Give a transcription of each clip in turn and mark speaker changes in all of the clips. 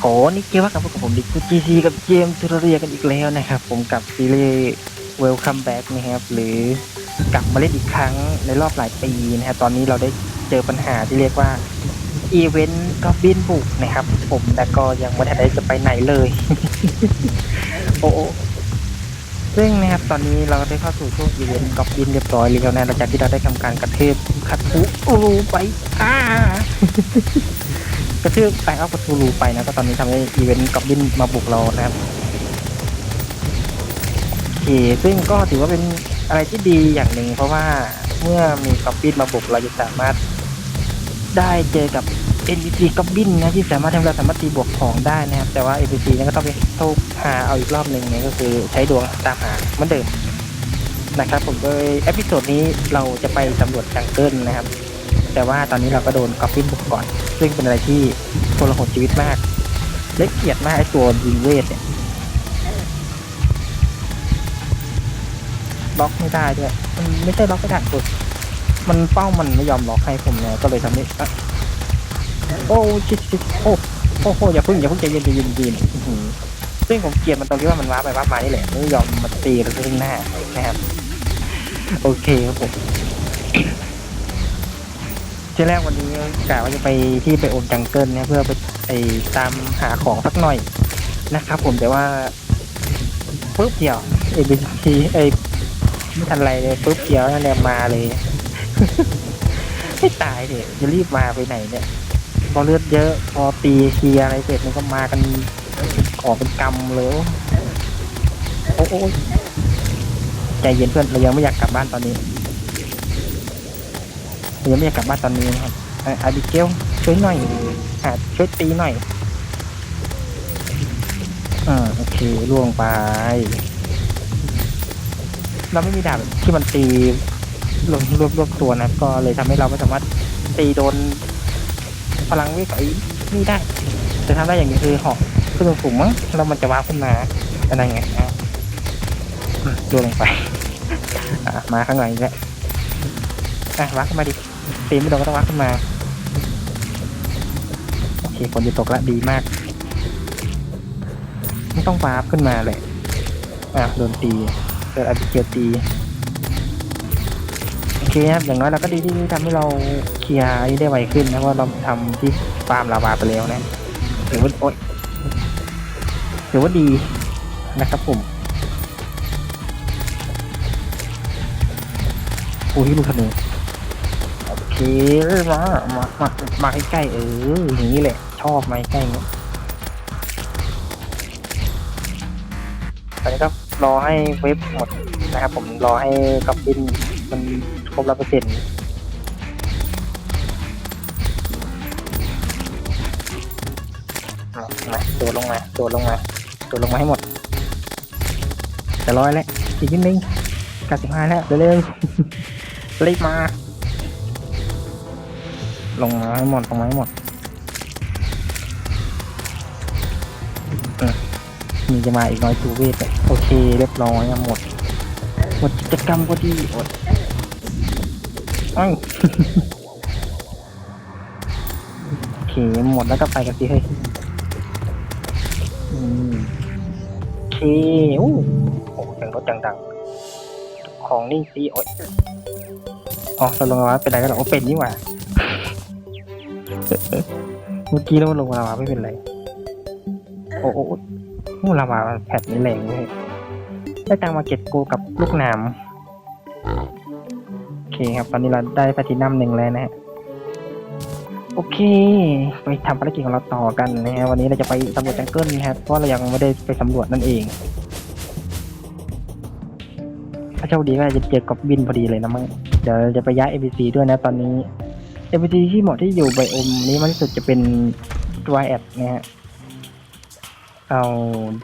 Speaker 1: โอ้นี่เกี่ยวกับพวกผมดิคูจีซีกับเจมทุเรียกันอีกแล้วนะครับ ผมกับซีรีส์ Welcome Back นะครับหรือกลับมาเล่นอีกครั้งในรอบหลายปีนะครับตอนนี้เราได้เจอปัญหาที่เรียกว่าอีเวนต์ก็บินบุกนะครับ ผมแต่ก็ยังไม่ทันได้จะไปไหนเลย โอ้ซึ่งนะครับตอนนี้เราได้เข้าสู่ช่วงอีเวนต์ก็บินเรียบร้อยแล้วนะหลังจากที่เราได้ทำการกระเทบคัดทุอูไปอ่า กระทืบแปลงอาประตูรูไปนะก็ตอนนี้ทำให้อีเวนต์กับบินมาบุกเรานะครับโอเคซึ่งก็ถือว่าเป็นอะไรที่ดีอย่างหนึ่ง เพราะว่าเมื่อมีกับบินมาบุกเราจะสามารถได้เจอกับ NPC กับบินนะที่สามารถทำเราสามารถตีบวกของได้นะครับ แต่ว่า NPC นั้นก็ต้องไปโทษหาเอาอีกรอบหนึ่งเนี่ยก็คือใช้ดวงตามหาเหมือนเดิมนะครับผมโดยเอพิโซดนี้เราจะไปสำรวจจังเกิลนะครับ แต่ว่าตอนนี้เราก็โดนกอบบินบุกก่อน ซึ่งเป็นอะไรที่โทรหดชีวิตมากและเกียดมากไอตัวยิงเวทเนี่ยล็อกไม่ได้ด้วย มันไม่ใช่ล็อกไม่ได้ตัวมันเป้ามันไม่ยอมล็อกให้ผมเนี่ยก็เลยทำให้โอ้ชิดชิดโอ้โอ้โหอย่าพึ่งอย่าพึ่งใจเย็นใจเย็นใจเย็นซึ่งผมเกลียดมันตรงที่ว่ามันว้าไปว้ามานี่แหละไม่ยอมมาตีเราซึ่งหน้านะครับ โอเคครับผม ที่แรกวันนี้กะว่าจะไปที่ไปโอมจังเกิลเนี่ยเพื่อไปไปตามหาของสักหน่อยนะครับ ผมแต่ว่าปุ๊บเดียวเอบีซีไอไม่ทันไรเลยปุ๊บเดียวนั่นแหละมาเลยไม่ตายเด็จะรีบมาไปไหนเนี่ย พอเลือดเยอะ พอตีเคียอะไรเสร็จมันก็มากันขอเป็นกรรมเลยโอ้โอ้ยใจเย็นเพื่อนเรายังไม่อยากกลับบ้านตอนนี้ ยังไม่อยากกลับบ้านตอนนี้นะครับอออาบิเกลช่วยหน่อยอ่าช่วยตีหน่อยอ่าโอเคล่วงไป เราไม่มีดาบที่มันตีรวมรวมรวมตัวนะก็เลยทำให้เราไม่สามารถตีโดนพลังเวทไอ้นี่ได้จะทำได้อย่างนี้คือหอกขึ้นสูงมั้งแล้วมันจะว้าขึ้นมาอะไรไงอะอืมโดนลงไปมาข้างในอีกแล้วอะว้าขึ้นมาดิ ตีไม่โดนก็ต้องวักขึ้นมา โอเคฝนจะตกละดีมาก ไม่ต้องวาร์ปขึ้นมาเลย อะโดนตีเกิดอบิเกลตี โอเคครับ อย่างน้อยเราก็ดีที่ทำให้เราเคลียร์ได้ไวขึ้นนะเพราเราทำที่ฟาร์มลาวาไปแล้วนะถือว่าโอ๊ยถือว่าดีนะครับผมโอ้ยลูกธนู เคมา มา มา มาใกล้ๆเออ อย่างนี้แหละ ชอบมาใกล้เงี้ยตอนนี้ก็รอให้เว็บหมดนะครับผมรอให้กับบินมันครบร้อยเปอร์เซ็นต์มาโดดลงมาโดดลงมาโดดลงมาให้หมดจะร้อยแล้วอีกนิดนึงเก้าสิบห้าแล้วเร็วๆรีบมา ลงมาให้หมดลงมาให้หมดมีจะมาอีกน้อยจูเวทเลยโอเคเรียบร้อยหมดหมดกิจกรรมพอดีอดอ้ยโอเคหมดแล้วก็ไปกันสิเฮ้ยโอเคโอ้โหเสียงรถดังๆ ของนี่สิโอ๊ยอ๋อเราลงมาว่าเป็นไรกันหรอโอ้เป็นนี่หว่า เมื่อกี้เราลงลาวาไม่เป็นไร โอ้โหโอ้ลาวาแพทนี้แรงเลยได้ตังมาเก็ตโกกับลูกน้ำโอเคครับ ตอนนี้เราได้แพทินัมหนึ่งแล้วนะฮะ โอเค ไปทำภารกิจของเราต่อกันนะฮะ วันนี้เราจะไปสำรวจจังเกิลนะครับ เพราะเรายังไม่ได้ไปสำรวจนั่นเองถ้าโชคดีก็อาจะเจอกอบบินพอดีเลยนะมั้ง เดี๋ยวจะไปย้าย NPC ด้วยนะตอนนี้ NPC ที่เหมาะที่อยู่ไบโอมนี้มากที่สุดจะเป็น dry a d นะฮะ เอา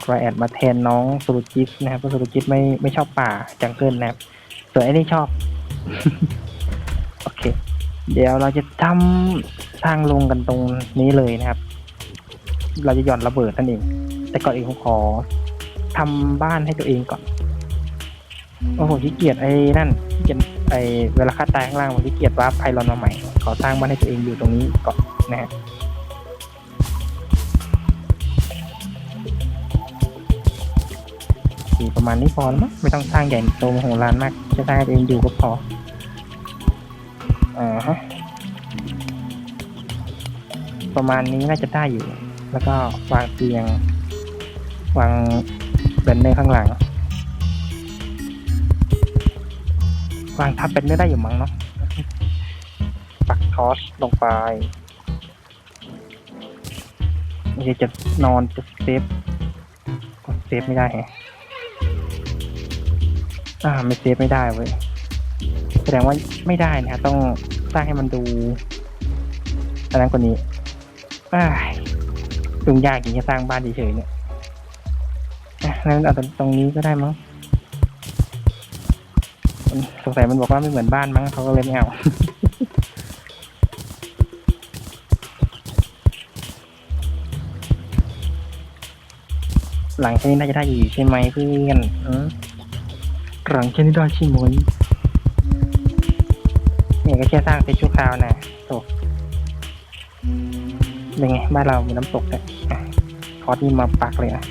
Speaker 1: dry a d มาแทนน้องสุรุจิตนะครับเพราะสุรุจิตไม่ไม่ชอบป่าจังเกิลนะครับส่วนไอ้นี่ชอบ โอเค เดี๋ยวเราจะทำทางลงกันตรงนี้เลยนะครับ เราจะหย่อนระเบิดนั่นเอง แต่ก่อนอื่นผมขอทำบ้านให้ตัวเองก่อนเพราะผมขี้เกียจไอ้นั่นขี้เกียจไอ้เวลาฆ่าตายข้างล่างผมขี้เกียจว่าไพลอนมาใหม่ อสร้างบ้านให้ตัวเองอยู่ตรงนี้ก่อนนะฮะประมาณนี้พอแล้วมั้ไม่ต้องสร้างใหญ่โตมโหฬารมากจะสร้างตัวเองอยู่ก็พออ่าฮะประมาณนี้น่าจะได้อยู่ แล้วก็วางเตียง วางแบนเนอร์ข้างหลัง วางทับแบนเนอร์ได้อยู่มั้งเนาะ ทอสลงไปนี่จะนอนจะเซฟกดเซฟไม่ได้แฮะอ่าไม่เซฟไม่ได้เว้ยแสดงว่าไม่ได้นะ ต้องสร้างให้มันดูอันนั้นกว่านี้อ้ายุ่งยากจริงจะสร้างบ้านเฉยๆเนี่ยอะงั้นเอาตรงนี้ก็ได้มั้งสงสัยมันบอกว่าไม่เหมือนบ้านมั้งเขาก็เลยไม่เอา ลังแค่นี้น่าจะได้อยู่ใช่ไหมเพื่อนอืมหลังแค่นี้ได้ใช่ไหมเนี่ยก็แค่สร้างเป็นชั่วคราวนะโถเป็นไงบ้านเรามีน้ำตกเนี่ยคอสนี่มาปักเลยอะ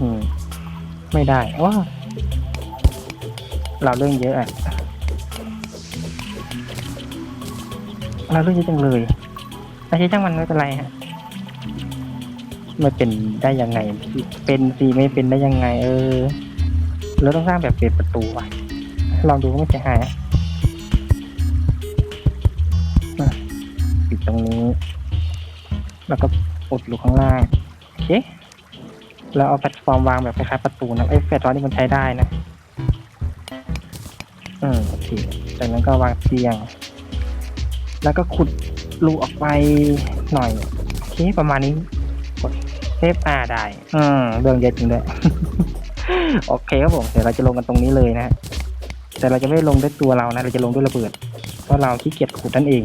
Speaker 1: อืม ไม่ได้ว้าเราเรื่องเยอะอะเราเรื่องเยอะจังเลยแต่ใช้ช่างมันไม่เป็นไรฮะ ไม่เป็นได้ยังไงเป็นสีไม่เป็นได้ยังไง เออ แล้วต้องสร้างแบบเปิดประตูว่ะ ลองดูก็ไม่เสียหายปิดตรงนี้ แล้วก็อุดรูข้างล่างโอเคแล้วเอาแพลตฟอร์มวางแบบคล้ายๆประตูนะไอ้แพลตฟอร์มนี่มันใช้ได้นะอืมโอเคจากนั้นก็วางเตียง แล้วก็ขุดรูออกไปหน่อย เคประมาณนี้กดเซฟอ่าได้ อืมเรื่องเยอะจริงด้วย โอเคครับผม เดี๋ยวเราจะลงกันตรงนี้เลยนะฮะ แต่เราจะไม่ลงด้วยตัวเรานะ เราจะลงด้วยระเบิด เพราะเราขี้เกียจขุดนั่นเอง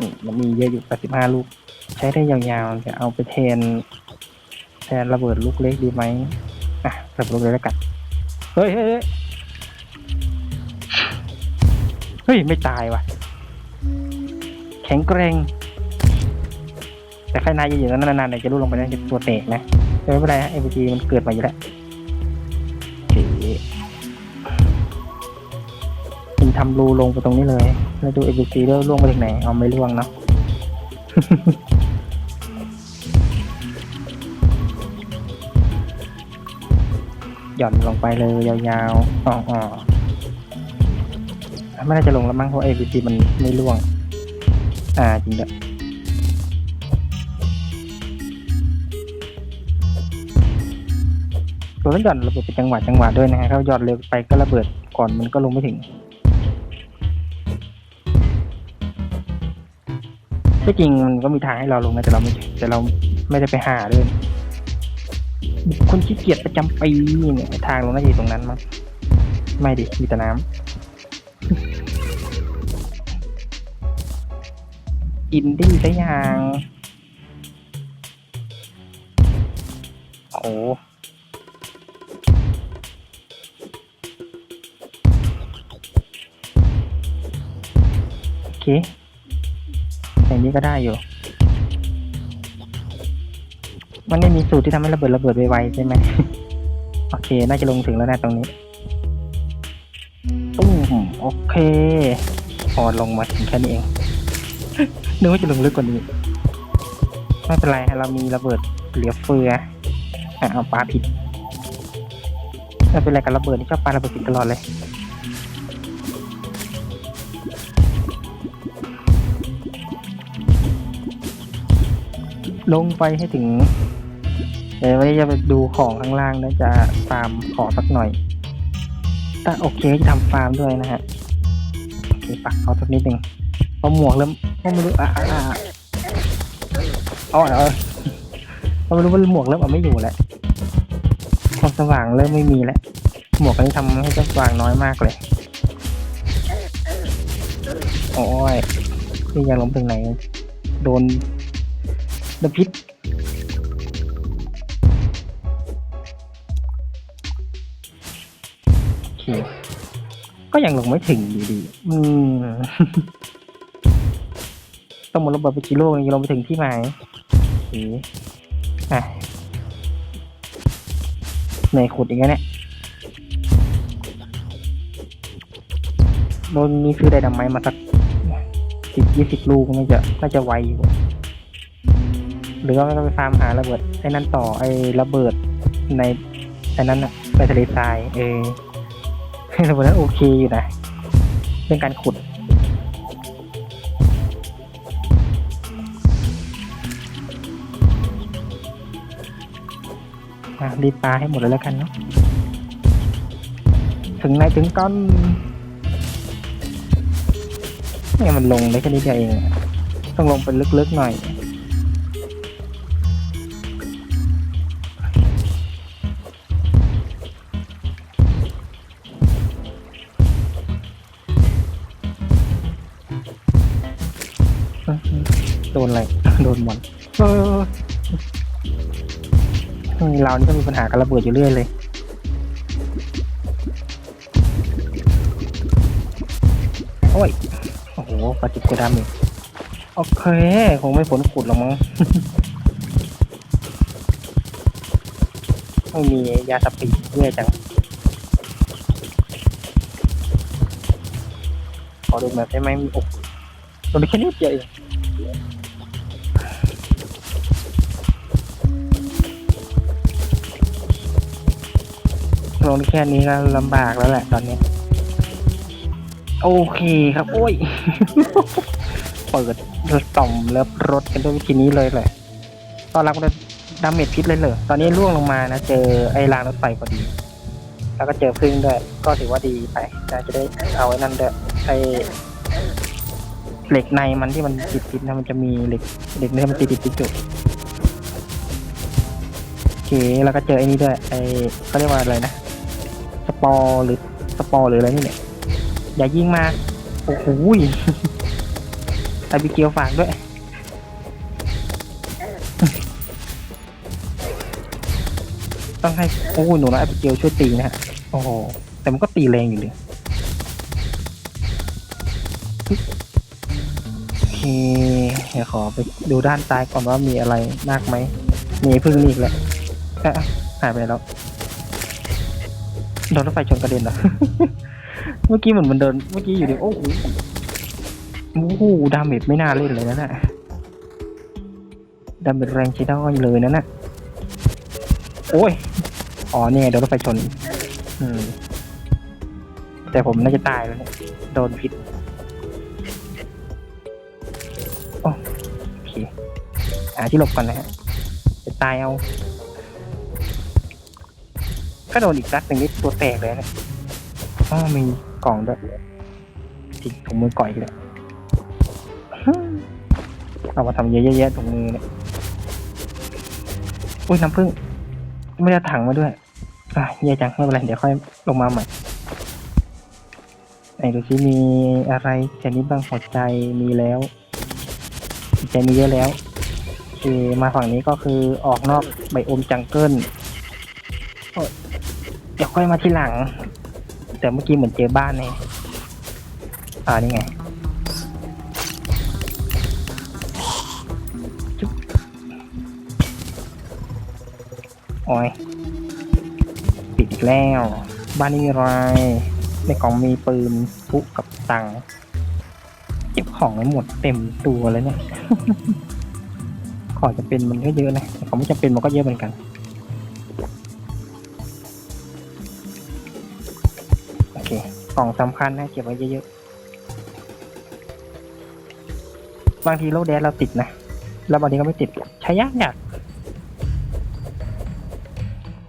Speaker 1: นี่มันมีเยอะอยู่ 85 ลูก ใช้ได้ยาวๆ จะเอาไปแทน แทนระเบิดลูกเล็กดีไหมอะระเบิดลูกเล็กแล้วกัน เฮ้ยเฮ้ยเฮ้ยเฮ้ยไม่ตายว่ะ แข็งแกร่ง แต่ข้างในอยู่ๆนั้นนานๆเนี่ยจะรูดลงไปได้จะตัวเตกนะแต่ไม่เป็นไรฮะ APG มันเกิดมาอยู่แล้วโอเคคุณทำรูลงไปตรงนี้เลยแล้วดู APG แล้วล่วงไปถึงไหนเอาไม่ล่วงเนาะหย่อนลงไปเลยยาวๆ อ๋อไม่น่าจะลงแล้วมั้งเพราะ APG มันไม่ล่วง อ่าจริงด้วย ตัวนั้นหย่อนระเบิดเป็นจังหวะจังหวะด้วยนะฮะเขาหย่อนเร็วไปก็ระเบิดก่อนมันก็ลงไม่ถึงที่จริงมันก็มีทางให้เราลงนะแต่เราไม่แต่เราไม่ได้ไปหาด้วยคนขี้เกียจประจำปีเนี่ยทางลงน่าจะอยู่ตรงนั้นมั้งไม่ดิมีแต่น้ำกินได้ได้ยังโอ้ เคอย่างนี้ก็ได้อยู่ มันไม่มีสูตรที่ทำให้ระเบิดระเบิดไวๆใช่ไหม โอเค น่าจะลงถึงแล้วนะตรงนี้ตุ้มโอเค พอลงมาถึงแค่นี้เอง นึกว่าจะลงลึกกว่านี้ ไม่เป็นไรเรามีระเบิดเหลือเฟืออะเอาปลาผิดไม่เป็นไรกับระเบิดนี่ชอบปลาระเบิดผิดตลอดเลย ลงไปให้ถึงเดี๋ยววันนี้จะไปดูของข้างล่างนะจะฟาร์มขอสักหน่อยแต่โอเคจะทำฟาร์มด้วยนะฮะโอเคปักเขาสักนิดหนึ่งเพราะหมวกเริ่มไม่รู้อะอะอะเอาเอาเอาไม่รู้ว่าหมวกเริ่มเอาไม่อยู่แล้วความสว่างเริ่มไม่มีแล้วหมวกอันนี้ทำให้สว่างน้อยมากเลย โอ้ยนี่ยังล้มถึงไหน โดน โดนพิษโอเค ก็ยังลงไม่ถึงอยู่ดีอืมต้องหมดระเบิดไปกิโลนึงยังลงไปถึงที่หมายโอเคอะในขุดอีกแล้วเนี่ยโดนนี้ซื้อไดนาไมต์มาสักสิบยี่สิบลูกน่าจะน่าจะไวอยู่ หรือว่าไม่ต้องไปฟาร์มหาระเบิดไอ้นั่นต่อไอ้ระเบิดในไอ้นั้นอะในทะเลทรายเออระเบิดนั้นโอเคอยู่นะเรื่องการขุดอะรีบปลาให้หมดเลยแล้วกันเนาะถึงไหนถึงก้อนเนี่ยมันลงได้แค่นี้เดียวเอง ต้องลงไปลึกๆหน่อย เฮ้ยเรานี่ก็มีปัญหากับระเบิดอยู่เรื่อยเลยโอ้ยโอ้โหปฏิกิริยาอีกโอเคคงไม่ผลขุดหรอกมั้งไม่มียาสปีดเย่จังขอดูแบบได้ไหมมีอกโดนไปแค่นิดเดียวเอง ลงแค่นี้ก็ลำบากแล้วแหละตอนนี้ โอเคครับ โอ้ย เปิดต่อมเลิฟรถกันด้วยวิธีนี้เลยเลยตอนรับก็ดาเมจพิษเลยเลยตอนนี้ล่วงลงมานะ เจอไอ้รางรถไฟพอดี แล้วก็เจอพึ่งด้วยก็ถือว่าดีไปจะได้เอาไอ้นั่นด้วยไอ้เหล็กในมันที่มันติดติดๆนะมันจะมีเหล็กเหล็กเนี่ยมันติดติดติดจุดโอเคแล้วก็เจอไอ้นี่ด้วยไอ้เขาเรียกว่าอะไรนะ อร์หรือสปอร์หรืออะไรนี่เนี่ยอย่ายิงมา โอ้โหยไอบิเกียวฝากด้วย ต้องให้ โอ้หนูน้อยไอบิเกียวช่วยตีนะฮะ โอ้โห แต่มันก็ตีแรงอยู่เลยโอเคเดี๋ยวขอไปดูด้านซ้ายก่อนว่ามีอะไรมากไหมมีพึ่งนี่อีกแล้วอะหายไปแล้ว โดนรถไฟชนกระเด็นเหรอ เมื่อกี้เหมือนมันเดิน เมื่อกี้อยู่ดีโอ้โหโอ้โหดาเมจไม่น่าเล่นเลยนะน่ะดาเมจแรงใช้ได้เลยนะน่ะโอ้ย อ๋อเนี่ยโดนรถไฟชน อืม แต่ผมน่าจะตายแล้วเนี่ย โดนพิษโอ้โอเคหาที่หลบก่อนนะฮะจะตายเอา ก็โดนอีกนัดหนึ่งนี่ตัวแตกเลยนะอ๋อมีกล่องด้วยจิกถุงมือก่อยเลยเอามาทำเยอะแยะถุงมือเนี่ยอุ้ยน้ำผึ้งไม่ได้ถังมาด้วยอะแย่จังไม่เป็นไรเดี๋ยวค่อยลงมาใหม่ไหนดูซิมีอะไรชนิดบ้างหัวใจมีแล้วใจมีเยอะแล้วโอมาฝั่งนี้ก็คือออกนอกไบโอมจังเกิล เดี๋ยวค่อยมาทีหลัง แต่เมื่อกี้เหมือนเจอบ้านเนี่ยอ่านี่ไงจุ๊บโอ้ยปิดอีกแล้ว บ้านนี้มีอะไรในกล่องมีปืนพุกับตังเก็บของไว้หมดเต็มตัวแล้วเนี่ย ขอจะเป็นมันก็เยอะนะแต่ของไม่จำเป็นมันก็เยอะเหมือนกัน เคกล่องสำคัญนะเก็บไว้เยอะๆ บางทีโลกแดนเราติดนะ แล้วบางทีก็ไม่ติด ใช้ยากยาก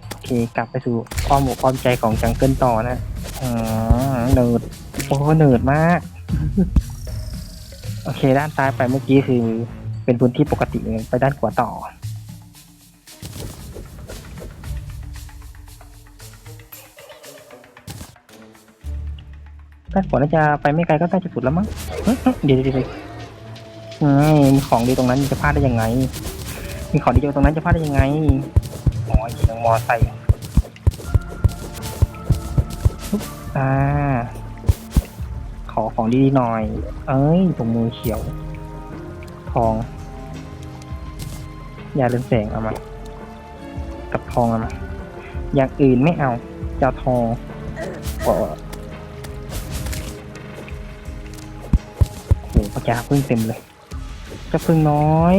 Speaker 1: โอเค กลับไปสู่อ้อมอกอ้อมใจของจังเกิลต่อนะอ๋อเนิร์ดโอ้เนิร์ดมาก โอเค ด้านซ้ายไปเมื่อกี้คือเป็นพื้นที่ปกติไปด้านขวาต่อ ด้านขวาน่าจะไปไม่ไกลก็น่าจะสุดแล้วมั้งเดี๋ยวเดี๋ยวเดี๋ยวมีของดีตรงนั้นจะพลาดได้ยังไง มีของดีตรงนั้นจะพลาดได้ยังไงอ๋อยิงมอไซค์ปุ๊บอ่า ขอของดีๆหน่อย เอ้ยถุงมือเขียว ทอง ยาเรืองแสงเอามา กับทองเอะมา อย่างอื่นไม่เอาจะเอาทองก็โอ้โหปาก กาพึ่งเต็มเลยจะพึ่งน้อย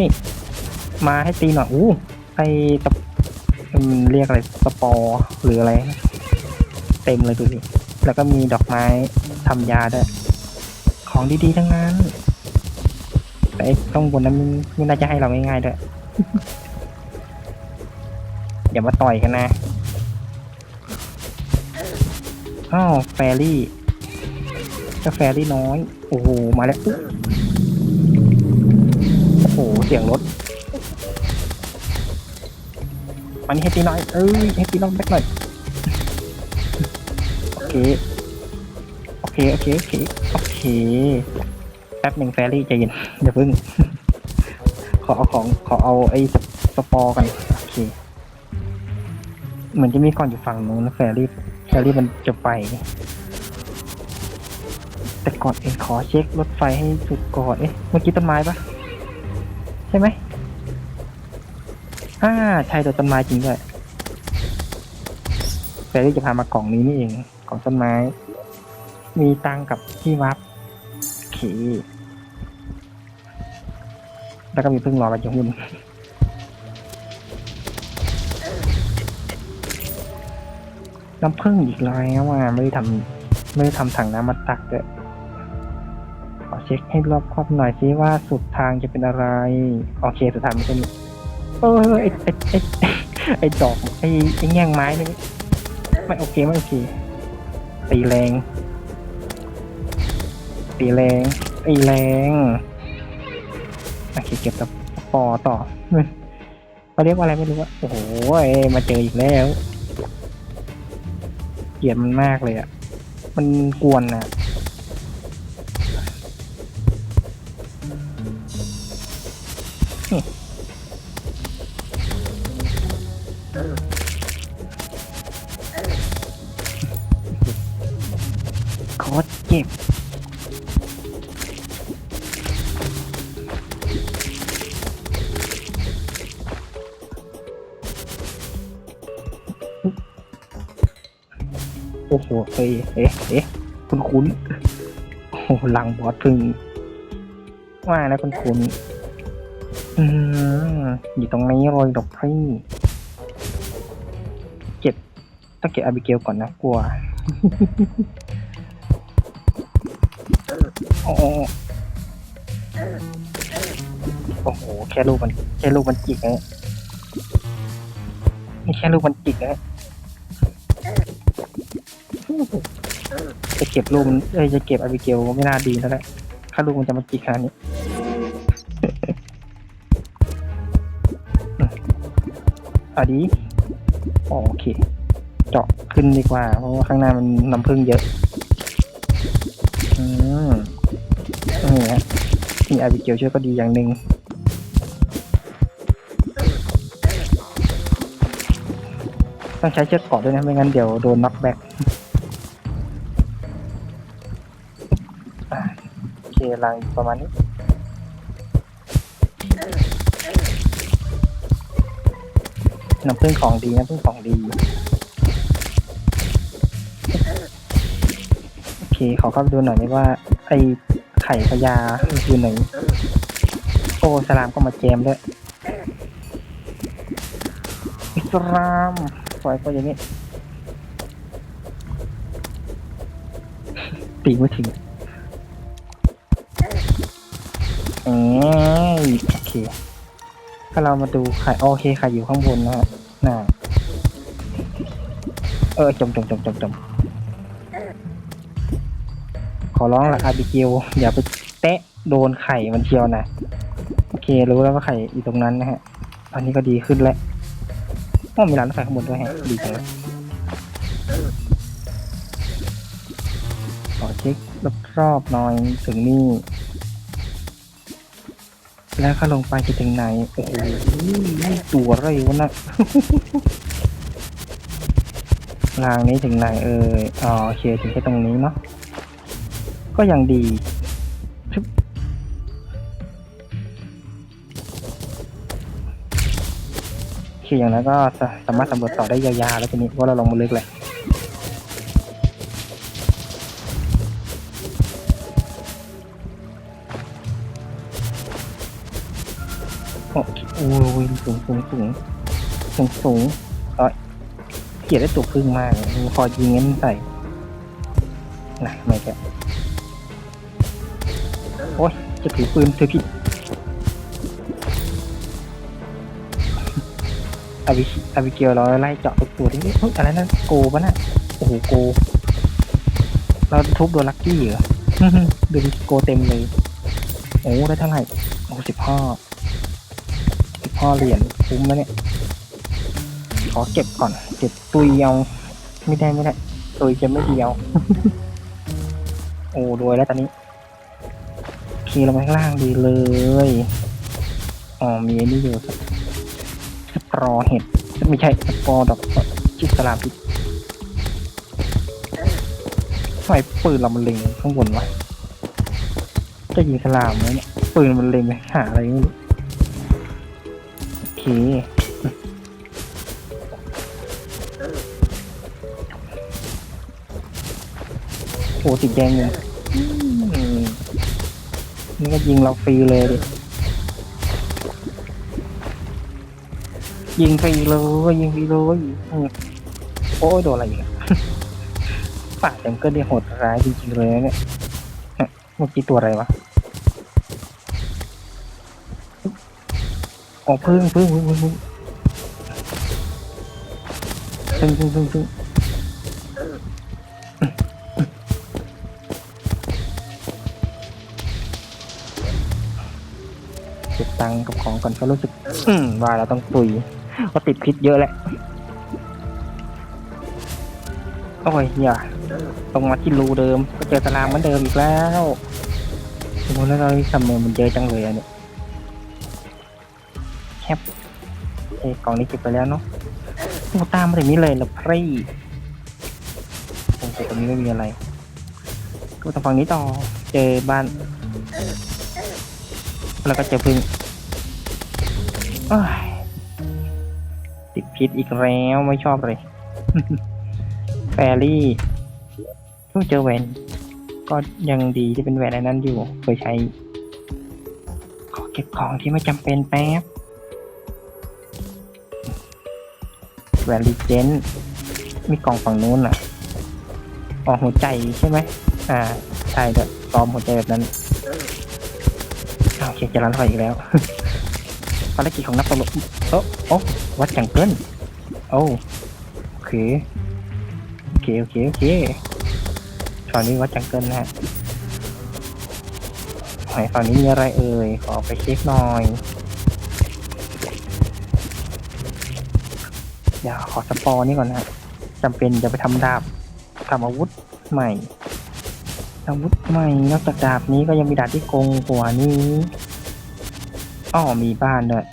Speaker 1: มาให้ตีหน่อยอู้ไอตะมันเรียกอะไรสปอร์หรืออะไร เต็มเลยดูสิแล้วก็มีดอกไม้ทำยาด้วยของดีๆทั้งนั้น แต่ไอ้ข้างบนนั้นนไม่น่าจะให้เราง่ายๆด้วยอย่ามาต่อยกันนะอ้าวแฟรี่เจ้าแฟรี่น้อย โอ้โห มาแล้ว โอ้โห เสียงรถ มันนี่ให้ตีน้อย เอ้ยให้ตีน้อยแบ็คหน่อย โอเค โอเค โอเค โอเค โอเค แป๊บหนึ่งแฟรี่ใจเย็นอย่าเพิ่ง ขอเอาของ ขอเอาไอ้สสปอร์กัน โอเค เหมือนจะมีก่อนอยู่ฝั่งนู้นนะแฟรี่ แฟรี่มันจะไป แต่ก่อนเองขอเช็ครถไฟให้สุดก่อน เอ๊ะ เมื่อกี้ต้นไม้ปะใช่ไหมอ่าใช่โดนต้นไม้จริงด้วยแฟรี่จะพามากล่องนี้นี่เอง กล่องต้นไม้ มีตังกับที่วับโอเคแล้วก็มีพึ่งรอไปจะหุ้นน้ำผึ้งอีกแล้วอะไม่ได้ทำไม่ได้ทำถังน้ำมาตักด้วย ช็คให้รอบครอบหน่อยซิว่าสุดทางจะเป็นอะไร โอเคสุดทางไม่ใช่นี่เออไอไอไอไอ้ไอดอกไอไอแง่งไม้นี่ไม่โอเคไม่โอเคตีแรง ตีแรงตีแรงโอเคเก็บกับปอต่อเขาเรียกว่าอะไรไม่รู้อะโอ้โหมาเจออีกแล้วเกลียดมันมากเลยอะ มันกวนอะ เอ้ยเอ๊ะเอ๊ะคุณคุ้นโอ้หลังบอสพึ่งว่านะคุณคุ้นอืมอยู่ตรงนี้เลยดอกพี่เก็บต้องเก็บอาบิเกลก่อนนะกลัวโอ้โหโอ้โห แค่ลูกมัน แค่ลูกมันจิกนะนี่แค่ลูกมันจิกนะ จะเก็บลูกมันเอ้ยจะเก็บอาบิเกลไม่น่าดีแล้วแหละถ้าลูกมันจะมาจิกขนาดนี้เอาดีอ๋อโอเค เจาะขึ้นดีกว่า เพราะว่าข้างหน้ามันน้ำผึ้งเยอะ อืมนี่ฮะมีอาบิเกลช่วยก็ดีอย่างหนึ่งต้องใช้เชือกเกาะด้วยนะ ไม่งั้นเดี๋ยวโดนน็อกแบ็ก โอเคลังประมาณนี้ น้ำผึ้งของดีน้ำผึ้งของดี โอเค ขอเข้าไปดูหน่อยได้ว่า ไอไข่พญามันคือไหนโอ้สลามก็มาแจมด้วยอิสลามปล่อยไปอย่างนี้ตีไม่ถึง อ้ยโอเคถ้าเรามาดูไข่โอเคไข่อยู่ข้างบนนะฮะน่าเออจมจมจมจมจมขอร้องละอาบิเกลอย่าไปแตะโดนไข่มันเชียวนะ โอเค รู้แล้วว่าไข่อยู่ตรงนั้นนะฮะอันนี้ก็ดีขึ้นแล้วอ้อมีร้านรถไฟข้างบนด้วยฮะดีจังขอเช็ครอบๆหน่อยถึงนี่ แล้วข้าลงไปจะถึงไหน โอ้โหตัวอะไรวะนะรางนี้ถึงไหนเอ่ยอ๋อโอเคถึงแค่ตรงนี้เนาะ ก็ยังดีชึบเคคืออย่างนั้นก็สามารถสำรวจต่อได้ยาวๆแล้วทีนี้เพราะเราลงมาลึกเลย อ้โอ้ยสูงสูงสูงสูงสูงเอ้ยเกลียดได้ตัวพึ่งมากเลยพอยิงงั้นใส่นะไม่แกโอ้ยจะถือปืนถือผิดอาวิอาวิเกียวเราไล่เจาะทุกตัวที่เฮ้อะไรนั่นโกปะน่ะโอ้โหโก เราทุบโดนลักกี้เหรอดูดิโกเต็มเลย โอ้ได้เท่าไหร่โอ้สิบห้า พอเหรียญคุ้มแล้วเนี่ย ขอเก็บก่อน เก็บตุยเอาไม่ได้ไม่ได้ตุยจะไม่เดียว โอ้รวยแล้วตอนนี้ขี่ลงไปข้างล่างดีเลย อ๋อ มีนี่อยู่สปรอเห็ด ไม่ใช่สปรอดอกชิสลาพิษทำไมปืนเรามันเล็งข้างบนวะจะยิงสลามไหมเนี่ย ปืนมันเล็งไปหาอะไรไม่รู้ เค โอ้ติดแดงเลยนี่ก็ยิงเราฟรีเลยดิยิงฟรีเลยยิงฟรีเลยโอ้ยโดนอะไรอีกอะป่าจังกิลได้โหดร้ายจริงๆเลยเนี่ยเมื่อกี้ตัวอะไรวะ อ๋อพึ่งพึ่งพึ่งพึ่งพึ่งพึ่งพึ่งพึ่งพึ่งเก็บตังค์กับของก่อนก็รู้สึกว่าเราต้องตุยก็ติดพิษเยอะแหละโอ้ยอย่าตรงมาที่รูเดิมก็เจอสลามเหมือนเดิมอีกแล้วโอ้โหแล้วเราทำเมือมันเยอะจังเลยอันนี้แเอ้กล่องนี้เก็บไปแล้วเนาะโอ้ตามมาถึงนี้เลยเหรอพี่โอ้โหตรงนี้ไม่มีอะไรก็ทางฝั่งนี้ต่อเจอบ้าน แล้วก็เจอพึ่งติดพิษอีกแล้วไม่ชอบเลยแฟรี่เพิ่งเจอแหวน ก็ยังดีที่เป็นแหวนอันนั้นอยู่เคยใช้ขอเก็บของที่ไม่จำเป็นแป๊บ แวนรีเจนมีกล่องฝั่งนู้นอะอ๋อหัวใจใช่ไหมอ่า ใช่เด้อปลอมหัวใจแบบนั้นอ้าวเขียนจะรันไฟอีกแล้วภารกิจของนักตำรวจโอ้โอ้วัดจังเกิลโอ้โอเคโอเคโอเคโอเคฝั่งนี้วัดจังเกิลนะฮะไหนฝั่งนี้มีอะไรเอ่ยขอไปเช็คหน่อย เดี๋ยวขอสปอร์นี่ก่อนนะจำเป็นจะไปทำดาบทำอาวุธใหม่อาวุธใหม่นอกจากดาบนี้ก็ยังมีดาบที่โกงกว่านี้อ้อมีบ้านด้วย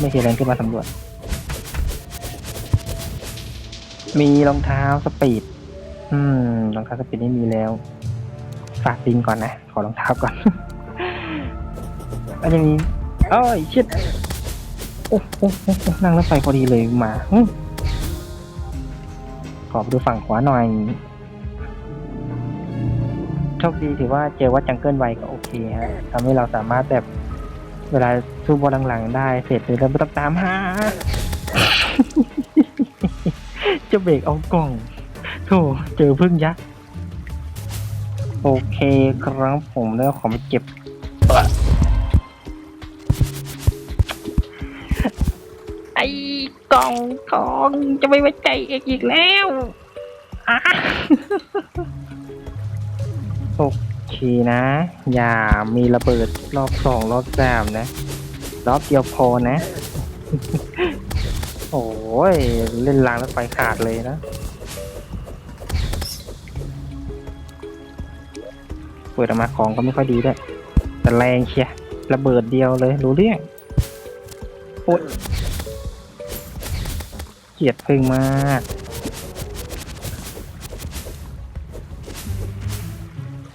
Speaker 1: ไม่เคยเดินขึ้นมาสำรวจ มีรองเท้าสปีด อืมรองเท้าสปีดนี่มีแล้วฝากดินก่อนนะ ขอรองเท้าก่อน อันนี้มีเอ้ยชิด อ้โอ้โอ้นั่งรถไฟพอดีเลยมาอขอไปดูฝั่งขวาหน่อยโชคดีถือว่าเจอว่าจังเกิลไวก็โอเคฮะทำให้เราสามารถแบบเวลาสู้บอลหลังๆได้ เสร็จเลยเราไม่ต้องตามหาจะเบรกเอากล่องโธ่เจอพึ่งยักษ์ โอเคครับผมแล้วขอไปเก็บ กล่องทองจะไม่ไว้ใจเอกอีกแล้วอะโอเคนะ อย่ามีระเบิดรอบสองรอบสามนะ รอบเดียวพอนะ โอ้ย เล่นรางแล้วไฟขาดเลยนะเปิดออกมาของก็ไม่ค่อยดีด้วย แต่แรงเชียร์ระเบิดเดียวเลย รู้เรื่องโอ๊ย เกลียดพึ่งมาก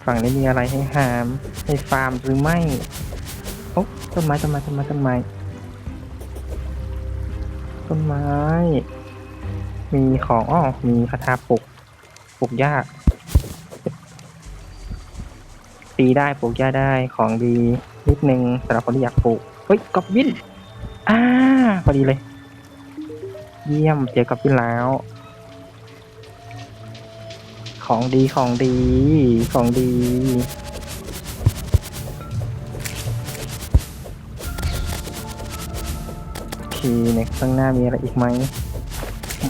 Speaker 1: ฝั่งนี้มีอะไรให้หาม ให้ฟาร์มหรือไม่ โอ้ต้นไม้ต้นไม้ต้นไม้ต้นไม้ต้นไม้ มีของอ้อมีคาถาปลูกปลูกหญ้าตีได้ปลูกหญ้าได้ของดีนิดนึงสำหรับคนที่อยากปลูก เฮ้ยกอบวิน อ่า พอดีเลย เยี่ยมเจอกอบวินแล้ว ของดีของดี ของดี โอเคในข้างหน้ามีอะไรอีกไหม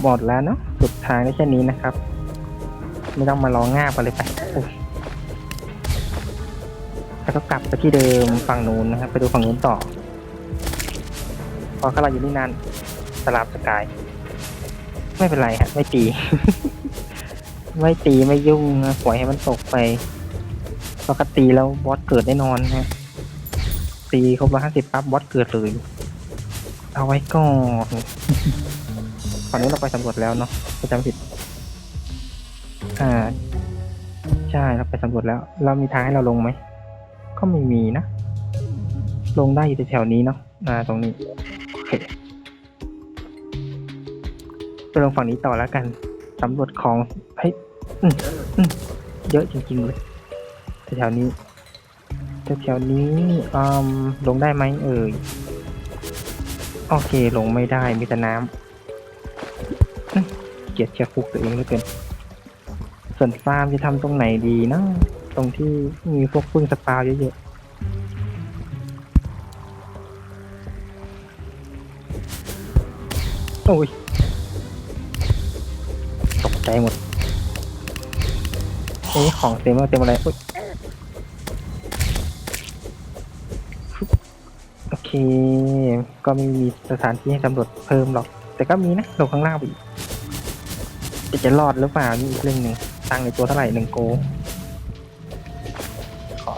Speaker 1: หมดแล้วเนาะสุดท้ายได้แค่นี้นะครับ ไม่ต้องมาร้องง่าบกันเลยไปแล้วก็กลับไปที่เดิมฝั่งนู้นนะครับ ไปดูฝั่งนู้นต่อพราะถ้าเราอยู่นี่นานสลับสกาย ไม่เป็นไรฮะไม่ตี ไม่ตีไม่ยุ่งนะปล่อยให้มันตกไปปกติแล้วบอสเกิดแน่นอนฮะ ตีครบร้อยห้าสิบปั๊บบอสเกิดเลย เอาไว้ก่อนฝั่งนี้เราไปสำรวจแล้วเนาะประจำผิด อ่า ใช่เราไปสำรวจแล้ว เรามีทางให้เราลงไหม ก็ไม่มีนะ ลงได้อยู่แถวนี้เนาะ อ่า ตรงนี้โอเค ไปลงฝั่งนี้ต่อแล้วกันสำรวจของเฮ้ยเยอะจริงๆเลยแถวๆนี้แถวๆนี้อืมลงได้ไหมเอ่ยโอเคลงไม่ได้มีแต่น้ำเกียดเชียร์ฟุกตัวเองเหลือเกินส่วนฟาร์มจะทำตรงไหนดีนะตรงที่มีพวกพึ่งสปาวเยอะๆโอ้ย ตกใจหมดเอ๊ะของเต็มแล้วเต็มอะไรอุ๊ยโอเค ก็ไม่มีสถานที่ให้สำรวจเพิ่มหรอก แต่ก็มีนะลงข้างล่างไปอีกแต่จะรอดหรือเปล่านี่อีกเรื่องหนึ่งตังในตัวเท่าไหร่หนึ่งโก ขอ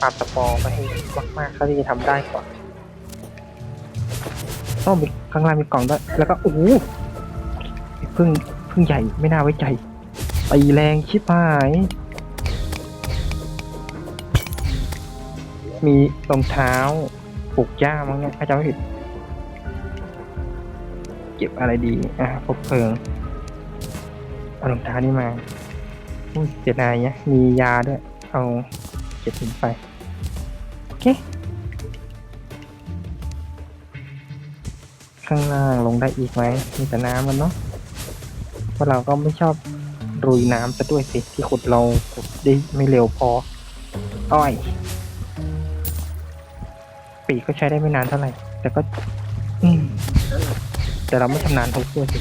Speaker 1: ปรับสปอร์ไปให้มากๆเท่าที่จะทำได้ก่อนต้องมีข้างล่างมีกล่องด้วย แล้วก็โอ้โหพึ่ง งใหญ่ไม่น่าไว้ใจตีแรงชิบหาย มีรองเท้าปลูกหญ้ามั้งเนี่ยถ้าจำไม่ผิด เก็บอะไรดี อะพบเพลิงเอารองเท้านี่มาอุ้ยเสียดายเนี่ยมียาด้วย เอาเก็บทิ้งไป โอเค ข้างล่างลงได้อีกไหมมีแต่น้ำมันเนาะ เพราะเราก็ไม่ชอบรุยน้ำซะด้วยสิที่ขุดเราขุดได้ไม่เร็วพอ อ้อย ปีกก็ใช้ได้ไม่นานเท่าไหร่ แต่ก็ อืม แต่เราไม่ชำนาญทุกด้วสิ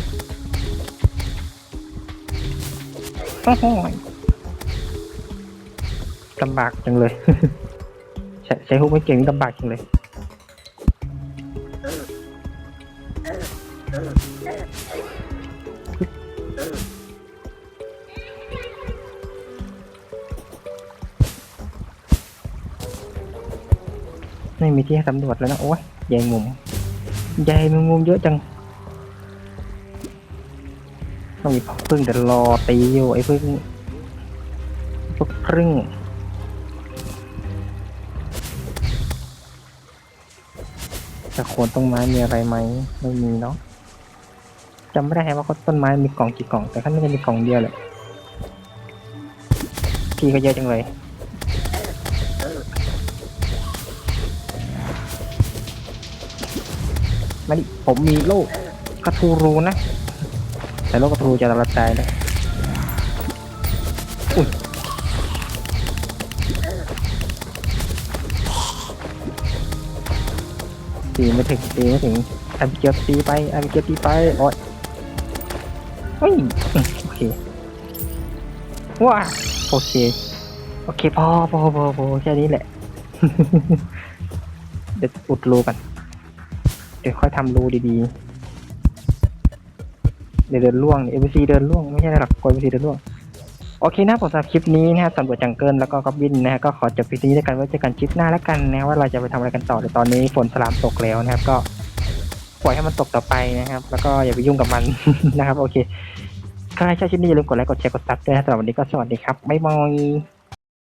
Speaker 1: โอ้โหลำบากจังเลย ใช้ใช้ฮุกไม่เก่งลำบากจังเลย มีที่ให้สำรวจแล้วนะโอ้ยใหญ่มุมใหญ่มุมเยอะจัง ต้องมีพึ่งแต่รอตีอยู่ไอ้พึ่งพวกพึ่งแต่โคนต้นไม้มีอะไรไหมไม่มีเนาะจำไม่ได้ว่าเขาต้นไม้มีกล่องกี่กล่อง แต่ข้างในจะมีกล่องเดียวเลยพี่ก็เยอะจังเลย มาดิ ผมมีโลกกระทูรูนะ แต่โลกกระทูจะระจายเลยอุ้ยตีไม่ถึงตีไม่ถึงอาบิเกียวตีไปอาบิเกียวตีไปโอ๊ยเฮ้ยโอเคว้าโอเค โอเคพอพอพอพอแค่นี้แหละ เดี๋ยวอุดรูกัน ดี๋ยวค่อยทำรูดีๆ เดี๋ยวเดินล่วงเอ c ซีเดินล่วงไม่ใช่หรอกกด ABC เดินล่วง โอเคนะผมสำหรับคลิปนี้นะฮะสำรวจจังเกิลแล้วก็กอบบินนะฮะก็ขอจบคลิปนี้ด้วยกันไว้เจอกันคลิปหน้าแล้วกันนะว่าเราจะไปทำอะไรกันต่อแต่ตอนนี้ฝนสลามตกแล้วนะครับก็ปล่อยให้มันตกต่อไปนะครับ แล้วก็อย่าไปยุ่งกับมันนะครับ โอเคใครชอบคลิปนี้อย่าลืมกดไลค์กดแชร์กดซับด้วยนะสำหรับวันนี้ก็สวัสดีครับบ๊ายบาย